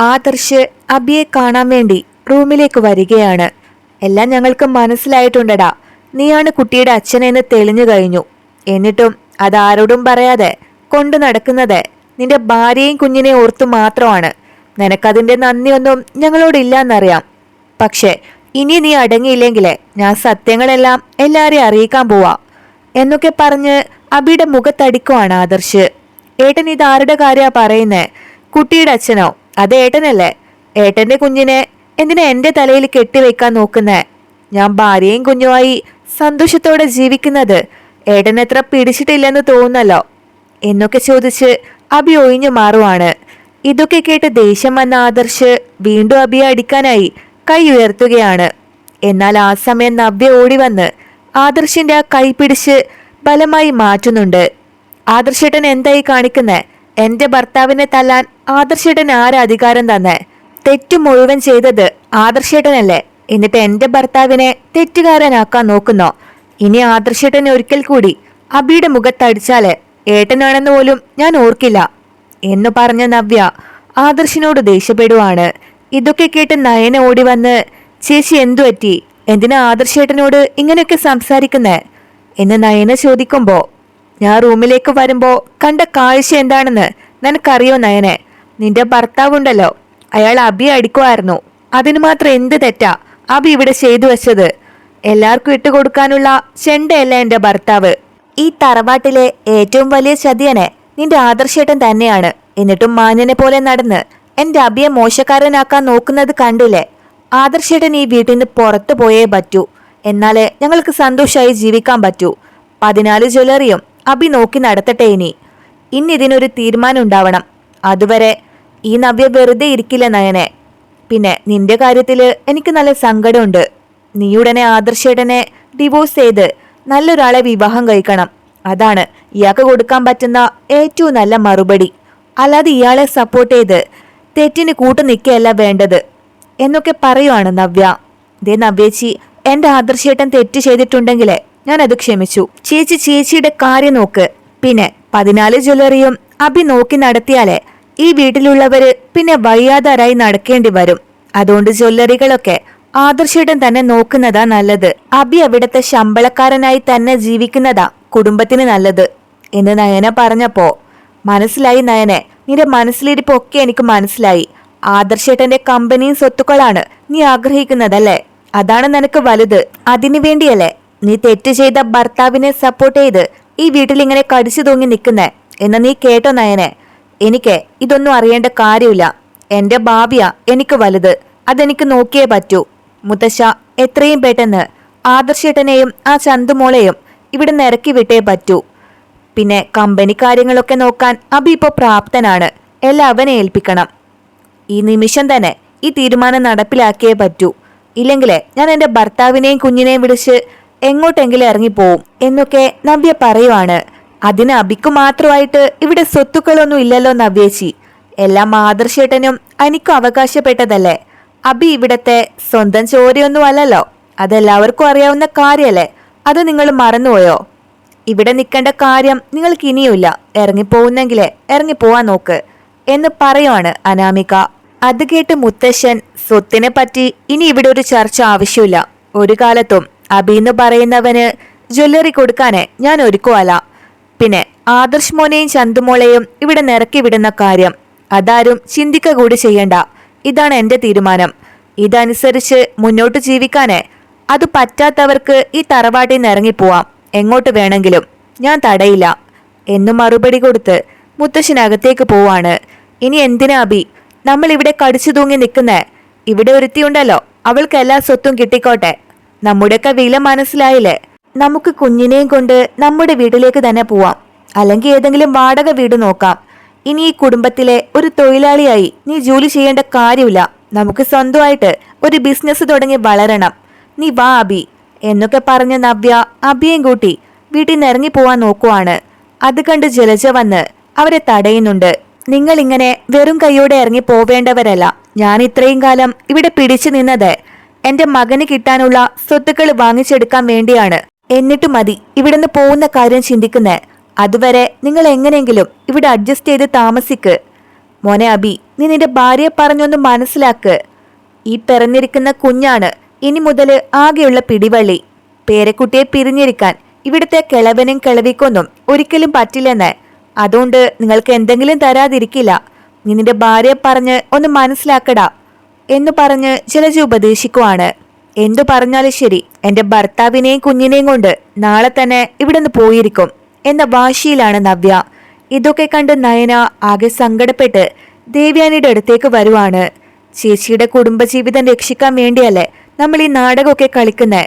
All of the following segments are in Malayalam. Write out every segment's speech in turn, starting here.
ആദർശ് അബിയെ കാണാൻ വേണ്ടി റൂമിലേക്ക് വരികയാണ്. എല്ലാം ഞങ്ങൾക്ക് മനസ്സിലായിട്ടുണ്ടടാ. നീയാണ് കുട്ടിയുടെ അച്ഛനെന്ന് തെളിഞ്ഞു കഴിഞ്ഞു. എന്നിട്ടും അതാരോടും പറയാതെ കൊണ്ടു നടക്കുന്നത് നിന്റെ ഭാര്യയും കുഞ്ഞിനെ ഓർത്തു മാത്രമാണ്. നിനക്കതിന്റെ നന്ദിയൊന്നും ഞങ്ങളോടില്ലെന്നറിയാം. പക്ഷേ ഇനി നീ അടങ്ങിയില്ലെങ്കിൽ ഞാൻ സത്യങ്ങളെല്ലാം എല്ലാരെയും അറിയിക്കാൻ പോവാ. എന്നൊക്കെ പറഞ്ഞ് അബിയുടെ മുഖത്തടിക്കുവാണ് ആദർശ്. ഏട്ടൻ ഇത് ആരുടെ കാര്യാ പറയുന്നേ? കുട്ടിയുടെ അച്ഛനോ? അത് ഏട്ടനല്ലേ? ഏട്ടന്റെ കുഞ്ഞിനെ എന്തിനാ എന്റെ തലയിൽ കെട്ടിവെക്കാൻ നോക്കുന്നേ? ഞാൻ ഭാര്യയും കുഞ്ഞുമായി സന്തോഷത്തോടെ ജീവിക്കുന്നത് ഏട്ടൻ എത്ര പിടിച്ചിട്ടില്ലെന്ന് തോന്നുന്നല്ലോ. എന്നൊക്കെ ചോദിച്ച് അബി ഒഴിഞ്ഞു മാറുവാണ്. ഇതൊക്കെ കേട്ട് ദേഷ്യം വന്ന ആദർശ് വീണ്ടും അബിയെ അടിക്കാനായി കൈ ഉയർത്തുകയാണ്. എന്നാൽ ആ സമയം നവ്യ ഓടി വന്ന് ആദർശിന്റെ ആ കൈ പിടിച്ച് ബലമായി മാറ്റുന്നുണ്ട്. ആദർശേട്ടൻ എന്തായി കാണിക്കുന്നേ? എന്റെ ഭർത്താവിനെ തല്ലാൻ ആദർശേട്ടൻ ആരാ അധികാരം തന്നെ? തെറ്റു മുഴുവൻ ചെയ്തത് ആദർശേട്ടനല്ലേ. എന്നിട്ട് എന്റെ ഭർത്താവിനെ തെറ്റുകാരനാക്കാൻ നോക്കുന്നോ? ഇനി ആദർശേട്ടൻ ഒരിക്കൽ കൂടി അബിയുടെ മുഖത്തടിച്ചാൽ ഏട്ടനാണെന്ന് പോലും ഞാൻ ഓർക്കില്ല. എന്ന് പറഞ്ഞ നവ്യ ആദർശിനോട് ദേഷ്യപ്പെടുവാണ്. ഇതൊക്കെ കേട്ട് നയന ഓടി വന്ന് ചേച്ചി എന്തു പറ്റി? എന്തിനാ ആദർശേട്ടനോട് ഇങ്ങനെയൊക്കെ സംസാരിക്കുന്നേ? എന്ന് നയന ചോദിക്കുമ്പോ ഞാൻ റൂമിലേക്ക് വരുമ്പോൾ കണ്ട കാഴ്ച എന്താണെന്ന് നിനക്കറിയോ നയനെ? നിന്റെ ഭർത്താവുണ്ടല്ലോ. അയാൾ അബി അടിക്കുമായിരുന്നു അതിന് മാത്രം എന്ത് തെറ്റാ? അബി ഇവിടെ ചെയ്തു വെച്ചത്. എല്ലാവർക്കും ഇട്ടുകൊടുക്കാനുള്ള ചെണ്ടയല്ല എന്റെ ഭർത്താവ്. ഈ തറവാട്ടിലെ ഏറ്റവും വലിയ ചതിയനെ നിന്റെ ആദർശേട്ടൻ തന്നെയാണ്. എന്നിട്ടും മാന്യനെ പോലെ നടന്ന് എന്റെ അബിയെ മോശക്കാരനാക്കാൻ നോക്കുന്നത് കണ്ടില്ലേ? ആദർശേട്ടൻ ഈ വീട്ടിൽ നിന്ന് പുറത്തു പോയേ പറ്റൂ. എന്നാലേ ഞങ്ങൾക്ക് സന്തോഷമായി ജീവിക്കാൻ പറ്റൂ. പതിനാല് ജ്വല്ലറിയും അബി നോക്കി നടത്തട്ടെ ഇനി. ഇന്നിതിനൊരു തീരുമാനം ഉണ്ടാവണം അതുവരെ ഈ നവ്യ വെറുതെ ഇരിക്കില്ല നയനെ. പിന്നെ നിന്റെ കാര്യത്തിൽ എനിക്ക് നല്ല സങ്കടമുണ്ട്. നീ ഉടനെ ആദർശേട്ടനെ ഡിവോഴ്സ് ചെയ്ത് നല്ലൊരാളെ വിവാഹം കഴിക്കണം. അതാണ് ഇയാൾക്ക് കൊടുക്കാൻ പറ്റുന്ന ഏറ്റവും നല്ല മറുപടി. അല്ലാതെ ഇയാളെ സപ്പോർട്ട് ചെയ്ത് തെറ്റിന് കൂട്ടു നിൽക്കുകയല്ല വേണ്ടത്. എന്നൊക്കെ പറയുവാണ് നവ്യ. ദേ നവ്യേച്ചി എന്റെ ആദർശേട്ടൻ തെറ്റ് ചെയ്തിട്ടുണ്ടെങ്കിലേ ഞാൻ അത് ക്ഷമിച്ചു. ചേച്ചി ചേച്ചിയുടെ കാര്യം നോക്ക്. പിന്നെ പതിനാല് ജ്വല്ലറിയും അഭി നോക്കി നടത്തിയാലേ ഈ വീട്ടിലുള്ളവര് പിന്നെ വയ്യാതാരായി നടക്കേണ്ടി വരും. അതുകൊണ്ട് ജ്വല്ലറികളൊക്കെ ആദർശേട്ടൻ തന്നെ നോക്കുന്നതാ നല്ലത്. അഭി അവിടത്തെ ശമ്പളക്കാരനായി തന്നെ ജീവിക്കുന്നതാ കുടുംബത്തിന് നല്ലത്. എന്ന് നയന പറഞ്ഞപ്പോ മനസ്സിലായി നയനെ. നിന്റെ മനസ്സിലിരിപ്പൊക്കെ എനിക്ക് മനസ്സിലായി. ആദർശേട്ടന്റെ കമ്പനിയും സ്വത്തുക്കളാണ് നീ ആഗ്രഹിക്കുന്നതല്ലേ? അതാണ് നിനക്ക് വലുത്. അതിനു വേണ്ടിയല്ലേ? നീ തെറ്റ് ചെയ്ത ഭർത്താവിനെ സപ്പോർട്ട് ചെയ്ത് ഈ വീട്ടിൽ ഇങ്ങനെ കടിച്ചു തൂങ്ങി നിൽക്കുന്നേ? എന്ന് നീ കേട്ടോ നയനെ. എനിക്ക് ഇതൊന്നും അറിയേണ്ട കാര്യമില്ല. എന്റെ ഭാവിയാ എനിക്ക് വലുത്. അതെനിക്ക് നോക്കിയേ പറ്റൂ. മുത്തശ്ശ എത്രയും പെട്ടെന്ന് ആദർശേട്ടനെയും ആ ചന്തുമോളെയും ഇവിടെ നിറക്കി വിട്ടേ പറ്റൂ. പിന്നെ കമ്പനി കാര്യങ്ങളൊക്കെ നോക്കാൻ അബി ഇപ്പോൾ പ്രാപ്തനാണ്. എല്ലാം അവനെ ഏൽപ്പിക്കണം. ഈ നിമിഷം തന്നെ ഈ തീരുമാനം നടപ്പിലാക്കിയേ പറ്റൂ. ഇല്ലെങ്കിലേ ഞാൻ എന്റെ ഭർത്താവിനെയും കുഞ്ഞിനെയും വിളിച്ച് എങ്ങോട്ടെങ്കിലും ഇറങ്ങിപ്പോവും എന്നൊക്കെ നവ്യ പറയുവാണ്. അതിന് അബിക്ക് മാത്രമായിട്ട് ഇവിടെ സ്വത്തുക്കളൊന്നും ഇല്ലല്ലോ നവ്യേച്ചി. എല്ലാം ആദർശേട്ടനും അനിക്കും അവകാശപ്പെട്ടതല്ലേ? അബി ഇവിടത്തെ സ്വന്തം ചോരയൊന്നും അല്ലല്ലോ. അതെല്ലാവർക്കും അറിയാവുന്ന കാര്യല്ലേ? അത് നിങ്ങൾ മറന്നുപോയോ? ഇവിടെ നിൽക്കേണ്ട കാര്യം നിങ്ങൾക്ക് ഇനിയുമില്ല. ഇറങ്ങിപ്പോകുന്നെങ്കിലേ ഇറങ്ങിപ്പോവാൻ നോക്ക് എന്ന് പറയുവാണ് അനാമിക. അത് കേട്ട് മുത്തശ്ശൻ സ്വത്തിനെ പറ്റി ഇനി ഇവിടെ ഒരു ചർച്ച ആവശ്യമില്ല. ഒരു കാലത്തും അബിന്ന് പറയുന്നവന് ജ്വല്ലറി കൊടുക്കാന് ഞാൻ ഒരുക്കുവല്ല. പിന്നെ ആദർശ് മോനെയും ചന്തുമോളെയും ഇവിടെ നിറക്കി വിടുന്ന കാര്യം അതാരും ചിന്തിക്ക കൂടി ചെയ്യണ്ട. ഇതാണ് എന്റെ തീരുമാനം. ഇതനുസരിച്ച് മുന്നോട്ട് ജീവിക്കാനേ അത് പറ്റാത്തവർക്ക് ഈ തറവാട്ടിൽ നിന്ന് ഇറങ്ങിപ്പോവാം എങ്ങോട്ട് വേണമെങ്കിലും. ഞാൻ തടയില്ല. എന്നു മറുപടി കൊടുത്ത് മുത്തശ്ശനകത്തേക്ക് പോവാണ്. ഇനി എന്തിനാ അബി? നമ്മൾ ഇവിടെ കടിച്ചു തൂങ്ങി നിൽക്കുന്നേ. ഇവിടെ ഒരുത്തിയുണ്ടല്ലോ. അവൾക്ക് എല്ലാ സ്വത്തും കിട്ടിക്കോട്ടെ. നമ്മുടെയൊക്കെ വില മനസ്സിലായില്ലേ? നമുക്ക് കുഞ്ഞിനെയും കൊണ്ട് നമ്മുടെ വീട്ടിലേക്ക് തന്നെ പോവാം. അല്ലെങ്കിൽ ഏതെങ്കിലും വാടക വീട് നോക്കാം. ഇനി ഈ കുടുംബത്തിലെ ഒരു തൊഴിലാളിയായി നീ ജോലി ചെയ്യേണ്ട കാര്യമില്ല. നമുക്ക് സ്വന്തമായിട്ട് ഒരു ബിസിനസ് തുടങ്ങി വളരണം. നീ വാ അബി. എന്നൊക്കെ പറഞ്ഞ നവ്യ അബിയും കൂട്ടി വീട്ടിൽ നിന്ന് ഇറങ്ങി പോവാൻ നോക്കുവാണ്. അത് കണ്ട് ജലജ വന്ന് അവരെ തടയുന്നുണ്ട്. നിങ്ങൾ ഇങ്ങനെ വെറും കൈയോടെ ഇറങ്ങി പോവേണ്ടവരല്ല. ഞാൻ ഇത്രയും കാലം ഇവിടെ പിടിച്ചു നിന്നത് എന്റെ മകന് കിട്ടാനുള്ള സ്വത്തുക്കൾ വാങ്ങിച്ചെടുക്കാൻ വേണ്ടിയാണ്. എന്നിട്ട് മതി ഇവിടുന്ന് പോകുന്ന കാര്യം ചിന്തിക്കുന്നേ. അതുവരെ നിങ്ങൾ എങ്ങനെയെങ്കിലും ഇവിടെ അഡ്ജസ്റ്റ് ചെയ്ത് താമസിക്ക്. മോനെ അബി നീ നിന്റെ ഭാര്യയെ പറഞ്ഞൊന്ന് മനസ്സിലാക്ക്. ഈ പിറന്നിരിക്കുന്ന കുഞ്ഞാണ് ഇനി മുതൽ ആകെയുള്ള പിടിവള്ളി. പേരക്കുട്ടിയെ പിരിഞ്ഞിരിക്കാൻ ഇവിടുത്തെ കിളവനും കിളവിക്കൊന്നും ഒരിക്കലും പറ്റില്ലെന്ന്. അതുകൊണ്ട് നിങ്ങൾക്ക് എന്തെങ്കിലും തരാതിരിക്കില്ല. നീ നിന്റെ ഭാര്യയെ പറഞ്ഞ് ഒന്ന് മനസ്സിലാക്കടാ. എന്ന് പറഞ്ഞ് ചിലജി ഉപദേശിക്കുവാണ്. എന്തു പറഞ്ഞാലും ശരി എന്റെ ഭർത്താവിനെയും കുഞ്ഞിനെയും കൊണ്ട് നാളെ തന്നെ ഇവിടെ നിന്ന് പോയിരിക്കും എന്ന വാശിയിലാണ് നവ്യ. ഇതൊക്കെ കണ്ട് നയന ആകെ സങ്കടപ്പെട്ട് ദേവ്യാനിയുടെ അടുത്തേക്ക് വരുവാണ്. ചേച്ചിയുടെ കുടുംബജീവിതം രക്ഷിക്കാൻ വേണ്ടിയല്ലേ നമ്മൾ ഈ നാടകമൊക്കെ കളിക്കുന്നേ?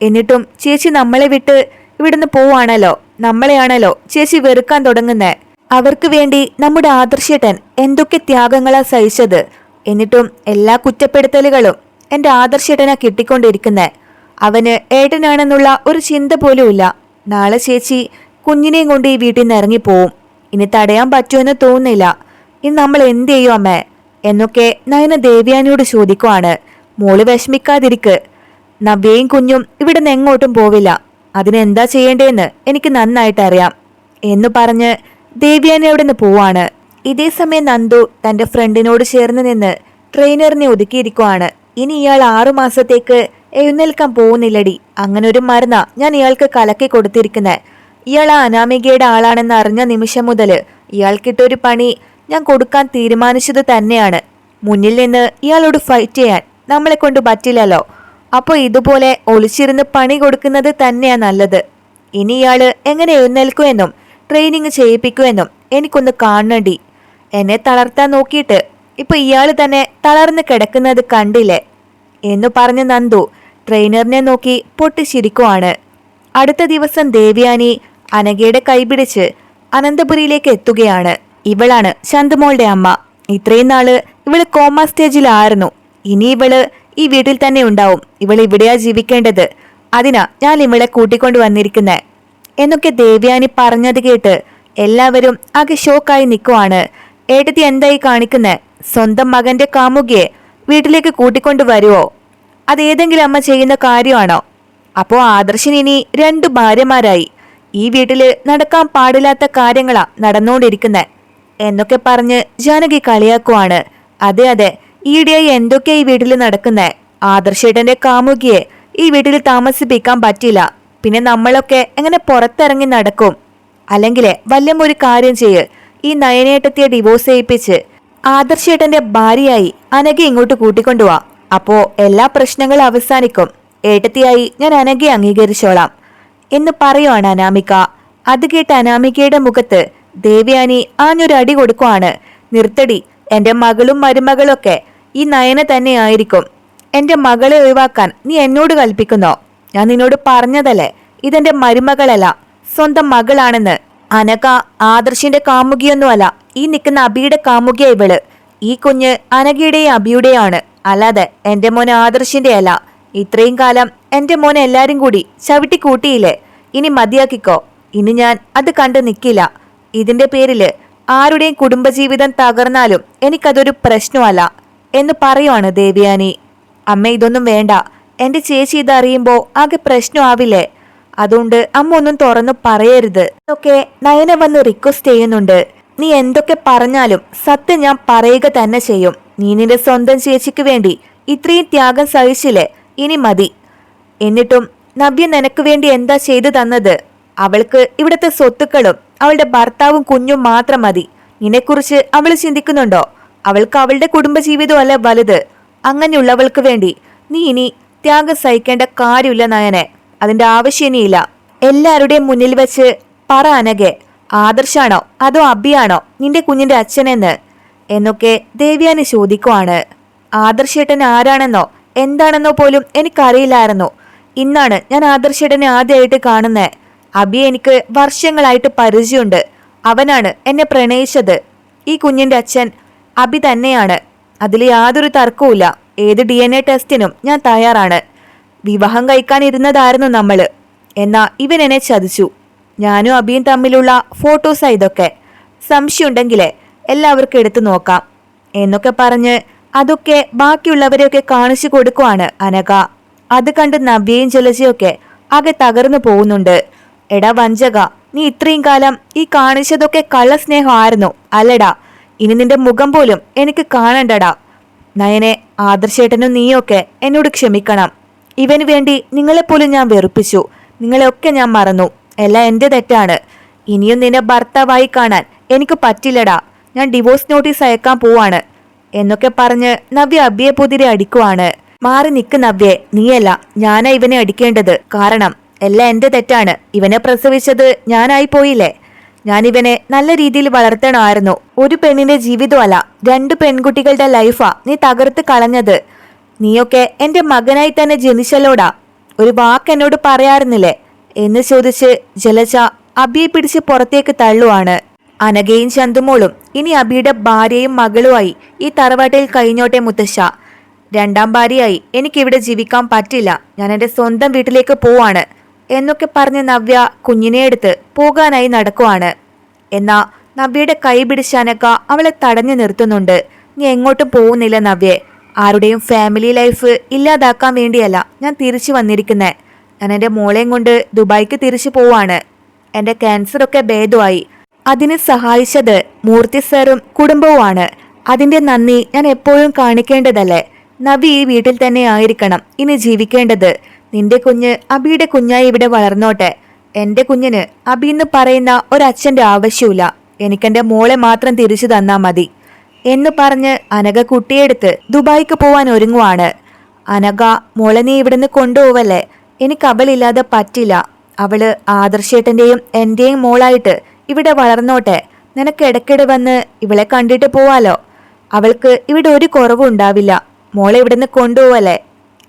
എന്നിട്ടും ചേച്ചി നമ്മളെ വിട്ട് ഇവിടുന്ന് പോവാണല്ലോ നമ്മളെയാണല്ലോ ചേച്ചി വെറുക്കാൻ തുടങ്ങുന്നേ? അവർക്ക് വേണ്ടി നമ്മുടെ ആദർശേട്ടൻ എന്തൊക്കെ ത്യാഗങ്ങളാ സഹിച്ചത് എന്നിട്ടും എല്ലാ കുറ്റപ്പെടുത്തലുകളും എന്റെ ആദർശേട്ടനാ കിട്ടിക്കൊണ്ടിരിക്കുന്നത് അവന് ഏട്ടനാണെന്നുള്ള ഒരു ചിന്ത പോലുമില്ല നാളെ ചേച്ചി കുഞ്ഞിനെയും കൊണ്ട് ഈ വീട്ടിൽ നിന്ന് ഇറങ്ങിപ്പോവും. ഇനി തടയാൻ പറ്റുമെന്ന് തോന്നുന്നില്ല. ഇനി നമ്മൾ എന്ത് ചെയ്യും അമ്മേ? എന്നൊക്കെ നയന ദേവ്യാനിയോട് ചോദിക്കുവാണ്. മോൾ വിഷമിക്കാതിരിക്ക്. നവ്യയും കുഞ്ഞും ഇവിടെ നിന്ന് എങ്ങോട്ടും പോവില്ല. അതിനെന്താ ചെയ്യേണ്ടതെന്ന് എനിക്ക് നന്നായിട്ട് അറിയാം എന്ന് പറഞ്ഞ് ദേവിയാനി അവിടെ നിന്ന് പോവാണ്. ഇതേ സമയം നന്ദു തന്റെ ഫ്രണ്ടിനോട് ചേർന്ന് നിന്ന് ട്രെയിനറിനെ ഒതുക്കിയിരിക്കുവാണ്. ഇനി ഇയാൾ ആറു മാസത്തേക്ക് എഴുന്നേൽക്കാൻ പോകുന്നില്ലടി. അങ്ങനെ ഒരു മരുന്ന ഞാൻ ഇയാൾക്ക് കലക്കി കൊടുത്തിരിക്കുന്നത് ഇയാൾ ആ അനാമികയുടെ ആളാണെന്ന് അറിഞ്ഞ നിമിഷം മുതൽ ഇയാൾക്കിട്ടൊരു പണി ഞാൻ കൊടുക്കാൻ തീരുമാനിച്ചത് തന്നെയാണ്. മുന്നിൽ നിന്ന് ഇയാളോട് ഫൈറ്റ് ചെയ്യാൻ നമ്മളെ കൊണ്ട് പറ്റില്ലല്ലോ. അപ്പോൾ ഇതുപോലെ ഒളിച്ചിരുന്ന് പണി കൊടുക്കുന്നത് തന്നെയാ നല്ലത്. ഇനി ഇയാൾ എങ്ങനെ എഴുന്നേൽക്കുമെന്നും ട്രെയിനിങ് ചെയ്യിപ്പിക്കുമെന്നും എനിക്കൊന്ന് കാണണ്ടി. എന്നെ തളർത്താൻ നോക്കിയിട്ട് ഇപ്പൊ ഇയാൾ തന്നെ തളർന്ന് കിടക്കുന്നത് കണ്ടില്ലേ? എന്നു പറഞ്ഞ് നന്ദു ട്രെയിനറിനെ നോക്കി പൊട്ടിച്ചിരിക്കുവാണ്. അടുത്ത ദിവസം ദേവ്യാനി അനഘയുടെ കൈപിടിച്ച് അനന്തപുരിയിലേക്ക് എത്തുകയാണ്. ഇവളാണ് ശാന്തമോളുടെ അമ്മ. ഇത്രയും നാൾ ഇവൾ കോമ സ്റ്റേജിലായിരുന്നു. ഇനി ഇവൾ ഈ വീട്ടിൽ തന്നെ ഉണ്ടാവും. ഇവൾ ഇവിടെയാ ജീവിക്കേണ്ടത്. അതിനാ ഞാൻ ഇവളെ കൂട്ടിക്കൊണ്ടു വന്നിരിക്കുന്നേ. എന്നൊക്കെ ദേവ്യാനി പറഞ്ഞത് കേട്ട് എല്ലാവരും ആകെ ഷോക്കായി നിൽക്കുവാണ്. ഏട്ടത്തി എന്തായി കാണിക്കുന്നത് സ്വന്തം മകന്റെ കാമുകിയെ വീട്ടിലേക്ക് കൂട്ടിക്കൊണ്ടു വരുവോ? അതേതെങ്കിലും അമ്മ ചെയ്യുന്ന കാര്യമാണോ? അപ്പോ ആദർശൻ ഇനി രണ്ടു ഭാര്യമാരായി. ഈ വീട്ടിൽ നടക്കാൻ പാടില്ലാത്ത കാര്യങ്ങളാ നടന്നുകൊണ്ടിരിക്കുന്നെ എന്നൊക്കെ പറഞ്ഞ് ജാനകി കളിയാക്കുവാണ്. അതെ അതെ ഈയിടെയായി എന്തൊക്കെ ഈ വീട്ടിൽ നടക്കുന്നത് ആദർശേട്ടന്റെ കാമുകിയെ ഈ വീട്ടിൽ താമസിപ്പിക്കാൻ പറ്റില്ല പിന്നെ നമ്മളൊക്കെ എങ്ങനെ പുറത്തിറങ്ങി നടക്കും? അല്ലെങ്കിൽ വല്ലമൊരു കാര്യം ചെയ്യ്. ഈ നയനേട്ടത്തിയെ ഡിവോഴ്സ് ചെയ്യിപ്പിച്ച് ആദർശേട്ടന്റെ ഭാര്യയായി അനഘ ഇങ്ങോട്ട് കൂട്ടിക്കൊണ്ടുവാ. അപ്പോ എല്ലാ പ്രശ്നങ്ങളും അവസാനിക്കും. ഏട്ടത്തിയായി ഞാൻ അനഘയെ അംഗീകരിച്ചോളാം. എന്ന് പറയുവാണ് അനാമിക. അത് കേട്ട് അനാമികയുടെ മുഖത്ത് ദേവയാനി ആഞ്ഞൊരു അടി കൊടുക്കുവാണ്. നിർത്തടി. എന്റെ മകളും മരുമകളൊക്കെ ഈ നയന തന്നെയായിരിക്കും എന്റെ മകളെ ഒഴിവാക്കാൻ നീ എന്നോട് കൽപ്പിക്കുന്നോ? ഞാൻ നിന്നോട് പറഞ്ഞതല്ലേ? ഇതെന്റെ മരുമകളല്ല. സ്വന്തം മകളാണെന്ന്. അനക ആദർശിന്റെ കാമുകിയൊന്നുമല്ല ഈ നിൽക്കുന്ന അബിയുടെ കാമുകിയ ഇവൾ. ഈ കുഞ്ഞ് അനകയുടെയും അബിയുടെയാണ് അല്ലാതെ എന്റെ മോൻ ആദർശിന്റെ അല്ല ഇത്രയും കാലം എന്റെ മോനെ എല്ലാരും കൂടി ചവിട്ടി കൂട്ടിയില്ലേ? ഇനി മതിയാക്കിക്കോ. ഇനി ഞാൻ അത് കണ്ടു നിൽക്കില്ല ഇതിന്റെ പേരിൽ ആരുടെയും കുടുംബജീവിതം തകർന്നാലും എനിക്കതൊരു പ്രശ്നമല്ല എന്ന് പറയുവാണ് ദേവ്യാനി. അമ്മ ഇതൊന്നും വേണ്ട. എന്റെ ചേച്ചി ഇതറിയുമ്പോ ആകെ പ്രശ്നമാവില്ലേ? അതുകൊണ്ട് അമ്മ ഒന്നും തുറന്നു പറയരുത്. ഒക്കെ നയന വന്ന് റിക്വസ്റ്റ് ചെയ്യുന്നുണ്ട്. നീ എന്തൊക്കെ പറഞ്ഞാലും സത്യം ഞാൻ പറയുക തന്നെ ചെയ്യും. നീ നിന്റെ സ്വന്തം ചേച്ചിക്ക് വേണ്ടി ഇത്രയും ത്യാഗം സഹിച്ചില്ലേ? ഇനി മതി. എന്നിട്ടും നവ്യ നിനക്ക് വേണ്ടി എന്താ ചെയ്തു തന്നത്? അവൾക്ക് ഇവിടുത്തെ സ്വത്തുക്കളും അവളുടെ ഭർത്താവും കുഞ്ഞും മാത്രം മതി. നിന്നെക്കുറിച്ച് അവൾ ചിന്തിക്കുന്നുണ്ടോ? അവൾക്ക് അവളുടെ കുടുംബജീവിതം അല്ല വലുത്? അങ്ങനെയുള്ളവൾക്ക് വേണ്ടി നീ ഇനി ത്യാഗം സഹിക്കേണ്ട കാര്യമില്ല നയനെ. അതിന്റെ ആവശ്യം ഇനിയില്ല എല്ലാവരുടെയും മുന്നിൽ വെച്ച് പറ അനകെ ആദർശാണോ? അതോ അബിയാണോ? നിന്റെ കുഞ്ഞിന്റെ അച്ഛനെന്ന്? എന്നൊക്കെ ദേവ്യാനി ചോദിക്കുവാണ്. ആദർശേട്ടൻ ആരാണെന്നോ? എന്താണെന്നോ പോലും എനിക്കറിയില്ലായിരുന്നു. ഇന്നാണ് ഞാൻ ആദർശേട്ടനെ ആദ്യമായിട്ട് കാണുന്നത് അബി എനിക്ക് വർഷങ്ങളായിട്ട് പരിചയമുണ്ട്. അവനാണ് എന്നെ പ്രണയിച്ചത്. ഈ കുഞ്ഞിന്റെ അച്ഛൻ അബി തന്നെയാണ്. അതിൽ യാതൊരു തർക്കവുമില്ല. ഏത് ഡി എൻ എ ടെസ്റ്റിനും ഞാൻ തയ്യാറാണ്. വിവാഹം കഴിക്കാനിരുന്നതായിരുന്നു നമ്മൾ. എന്നാ ഇവൻ എന്നെ ചതിച്ചു. ഞാനും അബിയും തമ്മിലുള്ള ഫോട്ടോസ് ഇതൊക്കെ. സംശയമുണ്ടെങ്കിലേ എല്ലാവർക്കും എടുത്തു നോക്കാം. എന്നൊക്കെ പറഞ്ഞ് അതൊക്കെ ബാക്കിയുള്ളവരെയൊക്കെ കാണിച്ചു കൊടുക്കുവാണ് അനക അത് കണ്ട് നവ്യയും ജലജയൊക്കെ ആകെ തകർന്നു പോകുന്നുണ്ട്. എടാ വഞ്ചക നീ ഇത്രയും കാലം ഈ കാണിച്ചതൊക്കെ കള്ളസ്നേഹമായിരുന്നു. അല്ലടാ ഇനി നിന്റെ മുഖം പോലും എനിക്ക് കാണണ്ടടാ. നയനെ ആദർശേട്ടനും നീയൊക്കെ എന്നോട് ക്ഷമിക്കണം. ഇവന് വേണ്ടി നിങ്ങളെപ്പോലും ഞാൻ വെറുപ്പിച്ചു. നിങ്ങളെയൊക്കെ ഞാൻ മറന്നു. എല്ലാം എന്റെ തെറ്റാണ്. ഇനിയും നിന്നെ ഭർത്താവായി കാണാൻ എനിക്ക് പറ്റില്ലടാ. ഞാൻ ഡിവോഴ്സ് നോട്ടീസ് അയക്കാൻ പോവാണ്. എന്നൊക്കെ പറഞ്ഞ് നവ്യ അബിയെ പുതിരെ അടിക്കുവാണ്. മാറി നിക്ക് നവ്യെ. നീയല്ല. ഞാനാ ഇവനെ അടിക്കേണ്ടത്. കാരണം എല്ലാം എന്റെ തെറ്റാണ്. ഇവനെ പ്രസവിച്ചത് ഞാനായി പോയില്ലേ? ഞാൻ ഇവനെ നല്ല രീതിയിൽ വളർത്തണമായിരുന്നു. ഒരു പെണ്ണിന്റെ ജീവിതമല്ല രണ്ട് പെൺകുട്ടികളുടെ ലൈഫാ നീ തകർത്ത് കളഞ്ഞത്. നീയൊക്കെ എന്റെ മകനായി തന്നെ ജനിച്ചല്ലോടാ. ഒരു വാക്ക് എന്നോട് പറയാറുന്നില്ലേ? എന്ന് ചോദിച്ച് ജലജ അബിയെ പിടിച്ച് പുറത്തേക്ക് തള്ളുവാണ്. അനഘയും ചന്തുമോളും ഇനി അബിയുടെ ഭാര്യയും മകളുമായി ഈ തറവാട്ടിൽ കഴിഞ്ഞോട്ടെ മുത്തശ്ശ. രണ്ടാം ഭാര്യയായി എനിക്കിവിടെ ജീവിക്കാൻ പറ്റില്ല. ഞാൻ എന്റെ സ്വന്തം വീട്ടിലേക്ക് പോവാണ്. എന്നൊക്കെ പറഞ്ഞ് നവ്യ കുഞ്ഞിനെ എടുത്ത് പോകാനായി നടക്കുവാണ്. എന്നാ നവ്യയുടെ കൈ പിടിച്ച അനക്ക അവളെ തടഞ്ഞു നിർത്തുന്നുണ്ട്. നീ എങ്ങോട്ടും പോകുന്നില്ല നവ്യെ. ആരുടെയും ഫാമിലി ലൈഫ് ഇല്ലാതാക്കാൻ വേണ്ടിയല്ല ഞാൻ തിരിച്ചു വന്നിരിക്കുന്നത് ഞാൻ എന്റെ മോളെയും കൊണ്ട് ദുബായിക്ക് തിരിച്ചു പോവാണ്. എന്റെ ക്യാൻസറൊക്കെ ഭേദമായി. അതിന് സഹായിച്ചത് മൂർത്തി സാറും കുടുംബവുമാണ്. അതിന്റെ നന്ദി ഞാൻ എപ്പോഴും കാണിക്കേണ്ടതല്ലേ? നവി ഈ വീട്ടിൽ തന്നെ ആയിരിക്കണം ഇനി ജീവിക്കേണ്ടത്. നിന്റെ കുഞ്ഞ് അബിയുടെ കുഞ്ഞായി ഇവിടെ വളർന്നോട്ടെ. എന്റെ കുഞ്ഞിന് അബി എന്ന് പറയുന്ന ഒരച്ഛന്റെ ആവശ്യമില്ല എനിക്കെന്റെ മോളെ മാത്രം തിരിച്ചു തന്നാൽ മതി. എന്ന് പറഞ്ഞ് അനഘ കുട്ടിയെടുത്ത് ദുബായിക്ക് പോവാൻ ഒരുങ്ങുവാണ്. അനഘ മോളെ നീ ഇവിടുന്ന് കൊണ്ടുപോവല്ലേ? എനിക്ക് അവളില്ലാതെ പറ്റില്ല. അവൾ ആദർശേട്ടന്റെയും എന്റെയും മോളായിട്ട് ഇവിടെ വളർന്നോട്ടെ. നിനക്ക് ഇടയ്ക്കിടെ വന്ന് ഇവളെ കണ്ടിട്ട് പോവാലോ? അവൾക്ക് ഇവിടെ ഒരു കുറവും ഉണ്ടാവില്ല. മോളെ ഇവിടുന്ന് കൊണ്ടുപോവല്ലേ?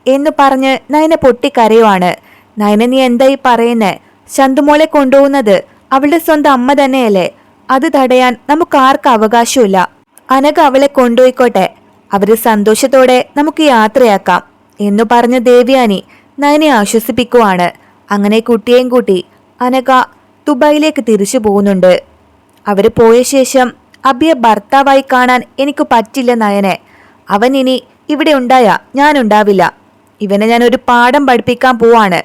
എന്ന് പറഞ്ഞ് നയന പൊട്ടിക്കരയുവാണ്. നയന നീ എന്തായി പറയുന്നേ? ചന്തുമോളെ കൊണ്ടുപോകുന്നത് അവളുടെ സ്വന്തം അമ്മ തന്നെയല്ലേ? അത് തടയാൻ നമുക്ക് ആർക്കും അവകാശമില്ല അനഘ അവളെ കൊണ്ടുപോയിക്കോട്ടെ. അവർ സന്തോഷത്തോടെ നമുക്ക് യാത്രയാക്കാം എന്നു പറഞ്ഞ ദേവ്യാനി നയനെ ആശ്വസിപ്പിക്കുവാണ്. അങ്ങനെ കുട്ടിയെയും കൂട്ടി അനഘ ദുബായിലേക്ക് തിരിച്ചു പോകുന്നുണ്ട്. അവർ പോയ ശേഷം അബിയെ ഭർത്താവായി കാണാൻ എനിക്ക് പറ്റില്ല നയനെ. അവൻ ഇനി ഇവിടെ ഉണ്ടായ ഞാൻ ഉണ്ടാവില്ല. ഇവനെ ഞാൻ ഒരു പാഠം പഠിപ്പിക്കാൻ പോവാണ്.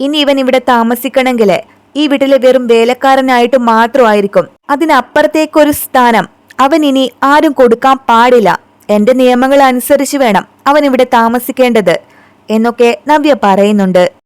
ഇനി ഇവൻ ഇവിടെ താമസിക്കണമെങ്കിൽ ഈ വീട്ടിലെ വെറും വേലക്കാരനായിട്ട് മാത്രമായിരിക്കും. അതിനപ്പുറത്തേക്കൊരു സ്ഥാനം അവൻ ഇനി ആരും കൊടുക്കാൻ പാടില്ല. എന്റെ നിയമങ്ങൾ അനുസരിച്ച് വേണം അവൻ ഇവിടെ താമസിക്കേണ്ടത്. എന്നൊക്കെ നവ്യ പറയുന്നുണ്ട്.